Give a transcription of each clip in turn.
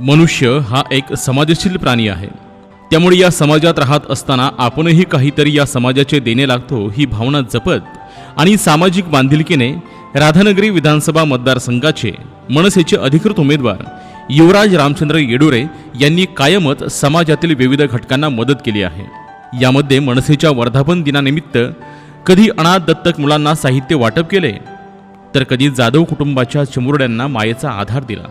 मनुष्य हा एक समाजशील प्राणी आहे. त्यामुळे या समाजात राहत असताना आपणही काहीतरी या समाजाचे देणे लागतो ही भावना जपत आणि सामाजिक बांधिलकीने राधानगरी विधानसभा मतदारसंघाचे मनसेचे अधिकृत उमेदवार युवराज रामचंद्र येडुरे यांनी कायमच समाजातील विविध घटकांना मदत केली आहे. यामध्ये मनसेच्या वर्धापन दिनानिमित्त कधी अनाथ दत्तक मुलांना साहित्य वाटप केले तर कधी जाधव कुटुंबाच्या चिमुरड्यांना मायेचा आधार दिला.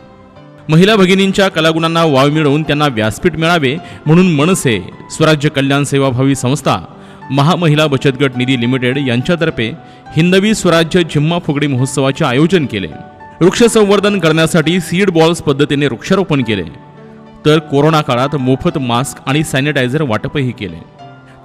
महिला भगिनींच्या कलागुणांना वाव मिळवून त्यांना व्यासपीठ मिळावे म्हणून मनसे स्वराज्य कल्याण सेवाभावी संस्था महामहिला बचत गट निधी लिमिटेड यांच्यातर्फे हिंदवी स्वराज्य जिम्मा फुगडी महोत्सवाचे आयोजन केले. वृक्ष संवर्धन करण्यासाठी सीड बॉल्स पद्धतीने वृक्षारोपण केले. तर कोरोना काळात मोफत मास्क आणि सॅनिटायझर वाटपही केले.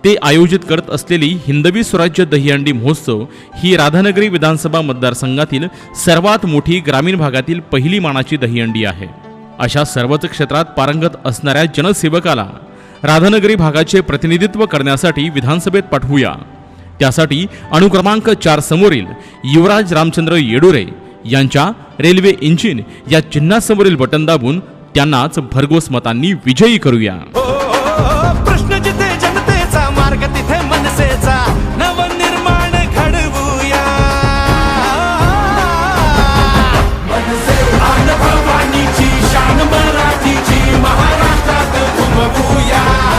ते आयोजित करत असलेली हिंदवी स्वराज्य दहीहंडी महोत्सव ही राधानगरी विधानसभा मतदारसंघातील सर्वात मोठी ग्रामीण भागातील पहिली मानाची दहीहंडी आहे. अशा सर्वच क्षेत्रात पारंगत असणाऱ्या जनसेवकाला राधानगरी भागाचे प्रतिनिधित्व करण्यासाठी विधानसभेत पाठवूया. त्यासाठी अणुक्रमांक चार समोरील युवराज रामचंद्र येडुरे यांच्या रेल्वे इंजिन या चिन्हासमोरील बटन दाबून त्यांनाच भरघोस मतांनी विजयी करूया. Yeah.